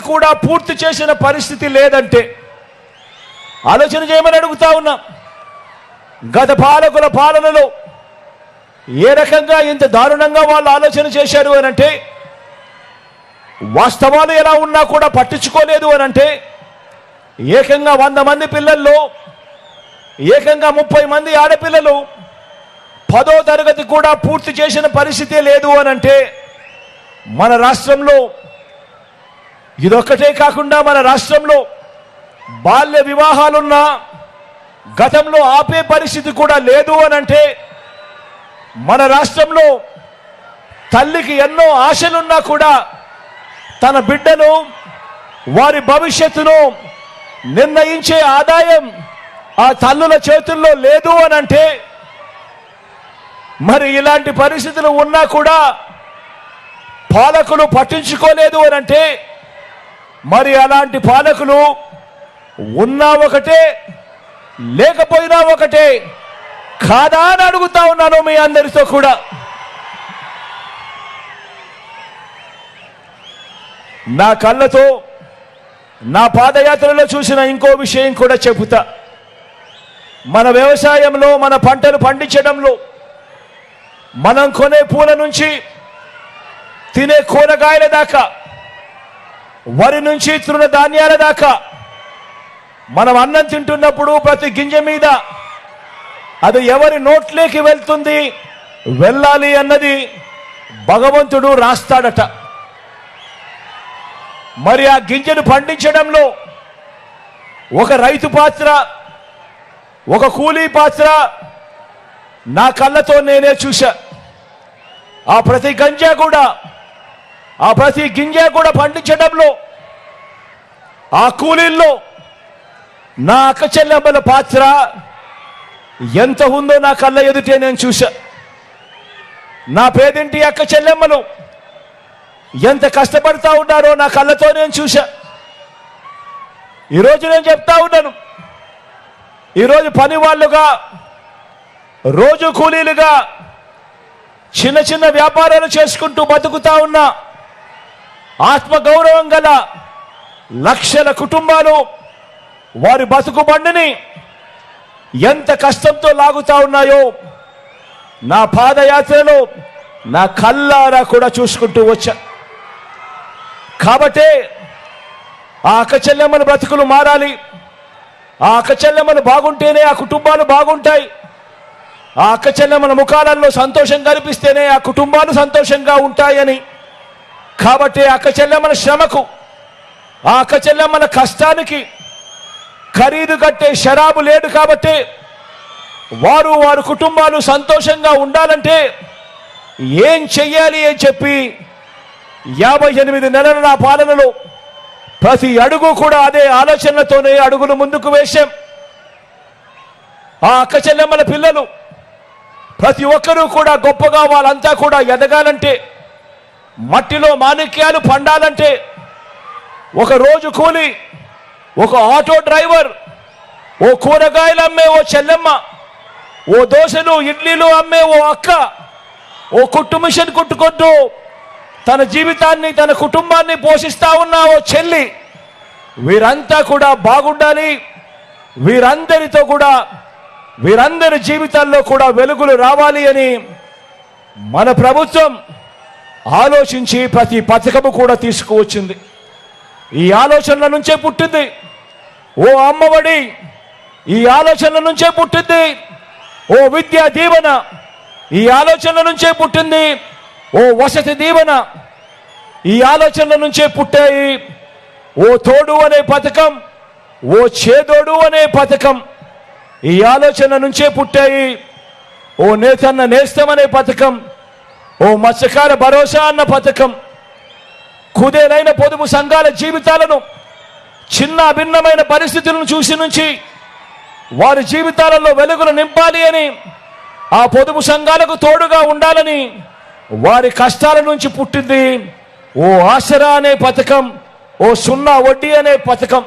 కూడా పూర్తి చేసిన పరిస్థితి లేదంటే ఆలోచన చేయమని అడుగుతా ఉన్నా. గత పాలకుల పాలనలో ఏ రకంగా ఇంత దారుణంగా వాళ్ళు ఆలోచన చేశారు అనంటే వాస్తవాలు ఎలా ఉన్నా కూడా పట్టించుకోలేదు అనంటే ఏకంగా వంద మంది పిల్లల్లో ఏకంగా ముప్పై మంది ఆడపిల్లలు పదో తరగతి కూడా పూర్తి చేసిన పరిస్థితి లేదు అనంటే మన రాష్ట్రంలో ఇదొక్కటే కాకుండా మన రాష్ట్రంలో బాల్య వివాహాలున్నా గతంలో ఆపే పరిస్థితి కూడా లేదు అని అంటే మన రాష్ట్రంలో తల్లికి ఎన్నో ఆశలున్నా కూడా తన బిడ్డను వారి భవిష్యత్తును నిర్ణయించే ఆదాయం ఆ తల్లుల చేతుల్లో లేదు అని అంటే మరి ఇలాంటి పరిస్థితులు ఉన్నా కూడా పాలకులు పట్టించుకోలేదు అని అంటే మరి అలాంటి పాలకులు ఉన్నా ఒకటే లేకపోయినా ఒకటే కాదా అని అడుగుతా ఉన్నాను మీ అందరితో కూడా. నా కళ్ళతో నా పాదయాత్రలో చూసిన ఇంకో విషయం కూడా చెబుతా. మన వ్యవసాయంలో మన పంటలు పండించడంలో మనం కొనే పూల నుంచి తినే కూరగాయల దాకా వరి నుంచి తృణ ధాన్యాల దాకా మనం అన్నం తింటున్నప్పుడు ప్రతి గింజ మీద అది ఎవరి నోట్లోకి వెళ్తుంది? వెళ్ళాలి అన్నది భగవంతుడు రాస్తాడట. మరి ఆ గింజను పండించడంలో ఒక రైతు పాత్ర ఒక కూలీ పాత్ర నా కళ్ళతో నేనే చూశా. ఆ ప్రతి గంజా కూడా ఆ ప్రతి గింజ కూడా పండించడంలో ఆ కూలీల్లో నా అక్క చెల్లెమ్మల పాత్ర ఎంత ఉందో నా కళ్ళ ఎదుటే నేను చూశా. నా పేదింటి అక్క చెల్లెమ్మలు ఎంత కష్టపడతా ఉన్నారో నా కళ్ళతో నేను చూశా. ఈరోజు నేను చెప్తా ఉన్నాను ఈరోజు పని వాళ్ళుగా రోజు కూలీలుగా చిన్న చిన్న వ్యాపారాలు చేసుకుంటూ బతుకుతా ఉన్నా. ఆత్మగౌరవం గల లక్షల కుటుంబాలు వారి బతుకు బండిని ఎంత కష్టంతో లాగుతా ఉన్నాయో నా పాదయాత్రలో నా కళ్ళారా కూడా చూసుకుంటూ వచ్చా. కాబట్టే ఆ అక్క బ్రతుకులు మారాలి. ఆ అక్క బాగుంటేనే ఆ కుటుంబాలు బాగుంటాయి. ఆ అక్కచెల్లెమ్మల ముఖాలలో సంతోషం కనిపిస్తేనే ఆ కుటుంబాలు సంతోషంగా ఉంటాయని కాబట్టి ఆ అక్క చెల్లెమ్మల శ్రమకు ఆ అక్క చెల్లెమ్మల కష్టానికి ఖరీదు కట్టే షరాబు లేడు కాబట్టి వారు వారి కుటుంబాలు సంతోషంగా ఉండాలంటే ఏం చెయ్యాలి అని చెప్పి యాభై ఎనిమిది నెలల నా పాలనలో ప్రతి అడుగు కూడా అదే ఆలోచనలతోనే అడుగులు ముందుకు వేశాం. ఆ అక్క చెల్లెమ్మల పిల్లలు ప్రతి ఒక్కరూ కూడా గొప్పగా వాళ్ళంతా కూడా ఎదగాలంటే మట్టిలో మాణిక్యాలు పండాలంటే ఒక రోజు కూలి ఒక ఆటో డ్రైవర్ ఓ కూరగాయలు అమ్మే ఓ చెల్లెమ్మ ఓ దోశలు ఇడ్లీలు అమ్మే ఓ అక్క ఓ కుట్టు మిషన్ కుట్టుకుంటూ తన జీవితాన్ని తన కుటుంబాన్ని పోషిస్తా ఉన్న ఓ చెల్లి వీరంతా కూడా బాగుండాలి. వీరందరితో కూడా వీరందరి జీవితాల్లో కూడా వెలుగులు రావాలి అని మన ప్రభుత్వం ఆలోచించి ప్రతి పథకము కూడా తీసుకువచ్చింది. ఈ ఆలోచనల నుంచే పుట్టింది. ఓ అమ్మఒడి ఈ ఆలోచనల నుంచే పుట్టింది. ఓ విద్యా దీవెన ఈ ఆలోచనల నుంచే పుట్టింది. ఓ వసతి దీవెన ఈ ఆలోచనల నుంచే పుట్టాయి. ఓ తోడు అనే పథకం ఓ చేదోడు అనే పథకం ఈ ఆలోచన నుంచే పుట్టాయి. ఓ నేతన్న నేస్తం అనే పథకం ఓ మత్స్యకార భరోసా అన్న పథకం. కుదేలైన పొదుపు సంఘాల జీవితాలను చిన్న భిన్నమైన పరిస్థితులను చూసి నుంచి వారి జీవితాలలో వెలుగులు నింపాలి అని ఆ పొదుపు సంఘాలకు తోడుగా ఉండాలని వారి కష్టాల నుంచి పుట్టింది ఓ ఆసరా అనే పథకం ఓ సున్నా వడ్డీ అనే పథకం.